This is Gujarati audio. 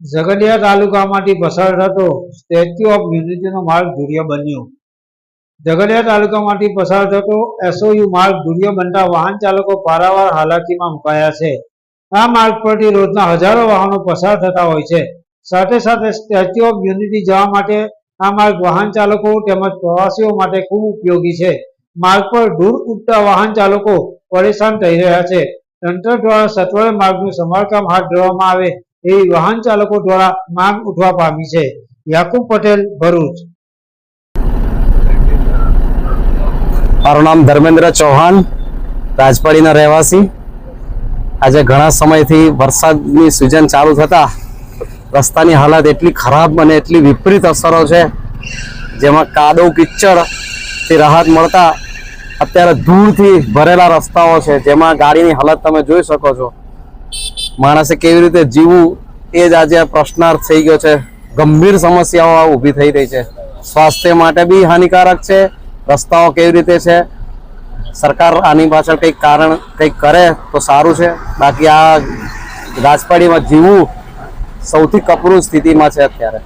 ઝઘડિયા તાલુકામાંથી પસાર થતો સ્ટેચ્યુ ઓફ યુનિટીનો માર્ગ ધુરિયો બન્યો. ઝઘડિયા તાલુકામાંથી પસાર થતો એસઓયુ માર્ગ ધુરિયો બનતા વાહન ચાલકો પારાવાર હાલાકીમાં મુકાયા છે. આ માર્ગ પરથી રોજના હજારો વાહનો પસાર થતા હોય છે. સાથે સાથે સ્ટેચ્યુ ઓફ યુનિટી જવા માટે આ માર્ગ વાહન ચાલકો તેમજ પ્રવાસીઓ માટે ખૂબ ઉપયોગી છે. માર્ગ પર દૂર ઉડતા વાહન ચાલકો પરેશાન થઈ રહ્યા છે. તંત્ર દ્વારા સત્વરે માર્ગનું સમારકામ હાથ ધરવામાં આવે એવી વાહન ચાલકો દ્વારા માંગ ઉઠવા પામી છે. યાકુબ પટેલ, ભરૂચ. મારું નામ ધર્મેન્દ્ર ચૌહાણ, રાજપાડીના રહેવાસી. આજે ઘણા સમયથી વરસાદની સિઝન ચાલુ થતા રસ્તાની હાલત એટલી ખરાબ અને એટલી વિપરીત અસરો છે, જેમાં કાદવ કિચડથી રાહત મળતા અત્યારે ધૂળથી ભરેલા રસ્તાઓ છે, જેમાં ગાડીની હાલત તમે જોઈ શકો છો. માણસે કેવી રીતે જીવવું એ જ આજે પ્રશ્નાર્થ થઈ ગયો છે. ગંભીર સમસ્યાઓ ઊભી થઈ રહી છે. સ્વાસ્થ્ય માટે બી હાનિકારક છે. રસ્તાઓ કેવી રીતે છે? સરકાર આની પાછળ કંઈક કારણ કંઈક કરે તો સારું છે. બાકી આ રાજપાડીમાં જીવવું સૌથી કપરું સ્થિતિમાં છે અત્યારે.